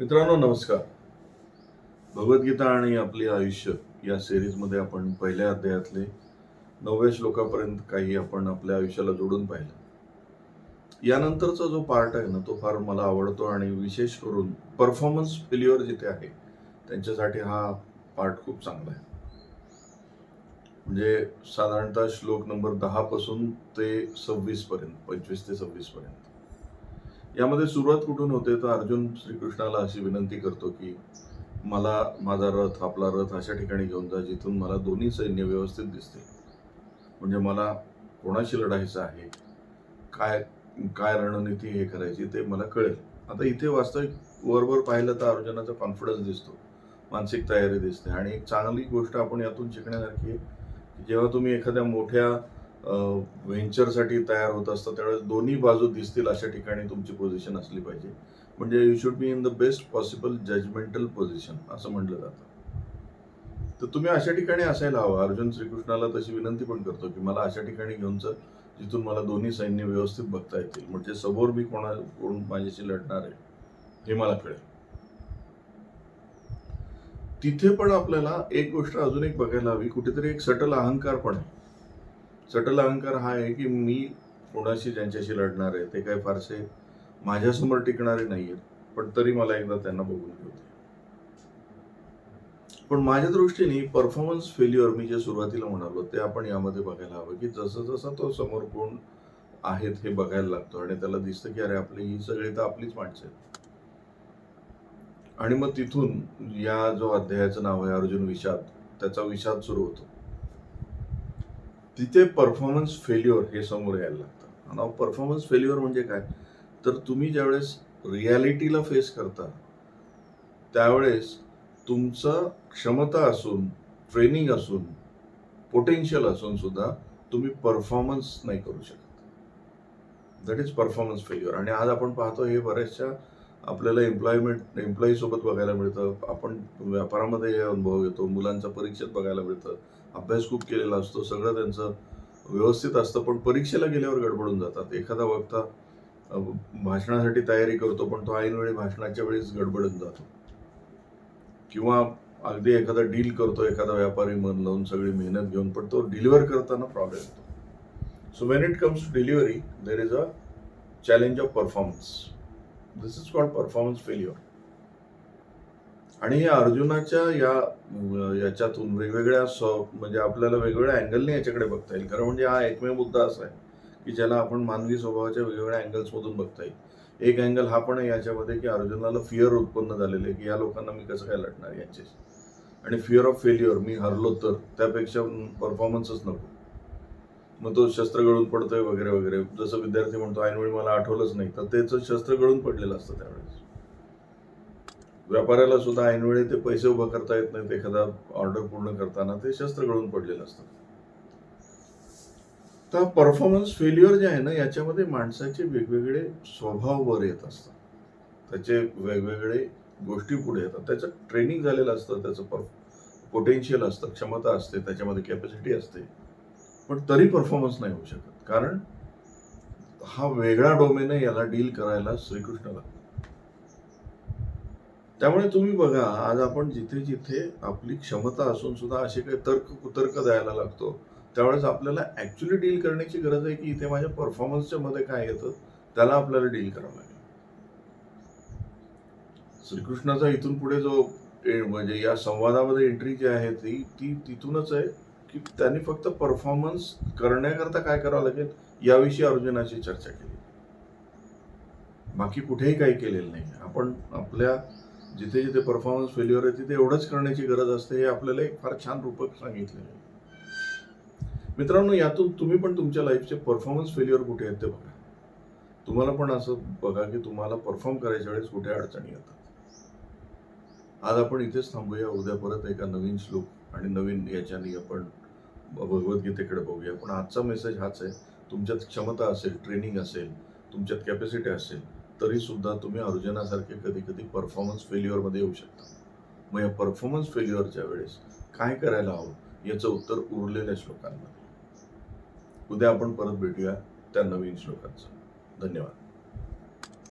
मित्रांनो नमस्कार. भगवद्गीता आणि आपले आयुष्य या सिरीजमध्ये आपण पहिल्या अध्यायातले नवव्या श्लोकापर्यंत काही आपण आपल्या आयुष्याला जोडून पाहिलं. यानंतरचा जो पार्ट आहे ना तो फार मला आवडतो आणि विशेष करून परफॉर्मन्स फेल्युअर जिथे आहे त्यांच्यासाठी हा पार्ट खूप चांगला आहे. म्हणजे साधारणतः श्लोक नंबर दहा पासून ते सव्वीस पर्यंत पंचवीस ते सव्वीस पर्यंत. यामध्ये सुरुवात कुठून होते? तर अर्जुन श्रीकृष्णाला अशी विनंती करतो की मला माझा रथ आपला रथ अशा ठिकाणी घेऊन जा जिथून मला दोन्ही सैन्य व्यवस्थित दिसते म्हणजे मला कोणाशी लढायचं आहे? काय काय रणनीती हे करायची ते मला कळेल. आता इथे वास्तविक वरवर पाहिलं तर अर्जुनाचा कॉन्फिडन्स दिसतो मानसिक तयारी दिसते. आणि एक चांगली गोष्ट आपण यातून शिकण्यासारखी आहे जेव्हा तुम्ही एखाद्या मोठ्या व्हेंचरसाठी तयार होत असता त्यावेळेस दोन्ही बाजू दिसतील अशा ठिकाणी तुमची पोझिशन असली पाहिजे. म्हणजे you should be in the best possible judgemental position असं म्हटलं जातं. तर तुम्ही अशा ठिकाणी असायला हवं. अर्जुन श्रीकृष्णाला तशी विनंती पण करतो की मला अशा ठिकाणी घेऊन चल जिथून मला दोन्ही सैन्य व्यवस्थित बघता येतील. म्हणजे समोर मी कोणा कोण माझ्याशी लढणार आहे हे मला कळेल. तिथे पण आपल्याला एक गोष्ट अजून एक बघायला हवी. कुठेतरी एक सटल अहंकार पण आहे. चटल अहंकार हा आहे की मी कोणाशी ज्यांच्याशी लढणार आहे ते काही फारसे माझ्यासमोर टिकणारे नाही आहेत पण तरी मला एकदा त्यांना बघून घेऊ पण माझ्या दृष्टीने परफॉर्मन्स फेल्युअर मी जे सुरुवातीला म्हणालो ते आपण यामध्ये बघायला हवं की जसं जसं तो समोर कोण आहेत हे बघायला लागतो आणि त्याला दिसतं की अरे आपली ही सगळी तर आपलीच माणसं आहेत. आणि मग तिथून या जो अध्यायाचं नाव आहे अर्जुन विषाद त्याचा विषाद सुरू होतो. तिथे परफॉर्मन्स फेल्युअर हे समोर यायला लागतं. आणि परफॉर्मन्स फेल्युअर म्हणजे काय? तर तुम्ही ज्यावेळेस रियालिटीला फेस करता त्यावेळेस तुमचं क्षमता असून ट्रेनिंग असून पोटेन्शियल असून सुद्धा तुम्ही परफॉर्मन्स नाही करू शकत. दॅट इज परफॉर्मन्स फेल्युअर आणि आज आपण पाहतो हे बऱ्याचशा आपल्याला एम्प्लॉयमेंट एम्प्लॉईसोबत बघायला मिळतं. आपण व्यापारामध्ये हे अनुभव घेतो मुलांच्या परीक्षेत बघायला मिळतं. अभ्यास खूप केलेला असतो सगळं त्यांचं व्यवस्थित असतं पण परीक्षेला गेल्यावर गडबडून जातात. एखादा वक्ता भाषणासाठी तयारी करतो पण तो ऐनवेळी भाषणाच्या वेळेस गडबडून जातो. किंवा अगदी एखादा डील करतो एखादा व्यापारी मन लावून सगळी मेहनत घेऊन पण तो डिलिव्हर करताना प्रॉब्लेम येतो. So when it comes to delivery there is a challenge of performance this is called performance failure आणि या अर्जुनाच्या या याच्यातून वेगवेगळ्या स्व म्हणजे आपल्याला वेगवेगळ्या अँगलने याच्याकडे बघता येईल. खरं म्हणजे हा एकमेव मुद्दा असा आहे की ज्याला आपण मानवी स्वभावाच्या वेगवेगळ्या अँगल्समधून बघता येईल. एक अँगल हा पण आहे याच्यामध्ये की अर्जुनाला फिअर उत्पन्न झालेलं आहे की या लोकांना मी कसं काय लढणार यांच्याशी. आणि फिअर ऑफ फेल्युअर मी हरलो तर त्यापेक्षा परफॉर्मन्सच नको. मग तो शस्त्र गळून पडतोय वगैरे वगैरे. जसं विद्यार्थी म्हणतो ऐनवेळी मला आठवलंच नाही. तर त्याचं शस्त्र गळून पडलेलं असतं त्यावेळेस. व्यापाऱ्याला सुद्धा ऐनवेळी ते पैसे उभं करता येत नाहीत एखादा ऑर्डर पूर्ण करताना ते शस्त्र गळून पडलेलं असतं. तर परफॉर्मन्स फेल्युअर जे आहे ना याच्यामध्ये माणसाचे वेगवेगळे स्वभाव वर येत असतात. त्याचे वेगवेगळे गोष्टी पुढे येतात. त्याचं ट्रेनिंग झालेलं असतं त्याचं पोटेन्शियल असतं क्षमता असते त्याच्यामध्ये कॅपॅसिटी असते. पण तरी परफॉर्मन्स नाही होऊ शकत. कारण हा वेगळा डोमेन आहे याला डील करायला श्रीकृष्णाला. त्यामुळे तुम्ही बघा आज आपण जिथे जिथे आपली क्षमता असून सुद्धा असे काही तर्क कुतर्क द्यायला लागतो त्यावेळेस आपल्याला ऍक्च्युली डील करण्याची गरज आहे की इथे माझ्या परफॉर्मन्सच्या मध्ये काय येतं त्याला आपल्याला डील करावं लागेल. श्रीकृष्णाचा इथून पुढे जो म्हणजे या संवादामध्ये एंट्री जी आहे ती ती तिथूनच आहे. की त्यांनी फक्त परफॉर्मन्स करण्याकरता काय करावं लागेल? याविषयी अर्जुनाची चर्चा केली. बाकी कुठेही काही केलेलं नाही. आपण आपल्या जिथे जिथे परफॉर्मन्स फेल्युअर आहे तिथे एवढंच करण्याची गरज असते हे आपल्याला एक फार छान रूपक सांगितलेलं आहे. मित्रांनो यातून तुम्ही पण तुमच्या लाईफचे परफॉर्मन्स फेल्युअर कुठे आहेत ते बघा. तुम्हाला पण असं बघा की तुम्हाला परफॉर्म करायच्या वेळेस कुठे अडचणी येतात. आज आपण इथेच थांबूया. उद्या परत एका नवीन श्लोक आणि नवीन याच्याने आपण भगवद्गीतेकडे बघूया. पण आजचा मेसेज हाच आहे. तुमच्यात क्षमता असेल ट्रेनिंग असेल तुमच्यात कॅपॅसिटी असेल तरी सुद्धा तुम्ही अर्जुनासारखे कधी कधी परफॉर्मन्स फेल्युअरमध्ये येऊ शकता. मग या परफॉर्मन्स फेल्युअरच्या वेळेस काय करायला हवं? याचं उत्तर उरलेल्या श्लोकांमध्ये. उद्या आपण परत भेटूया त्या नवीन श्लोकांचं. धन्यवाद.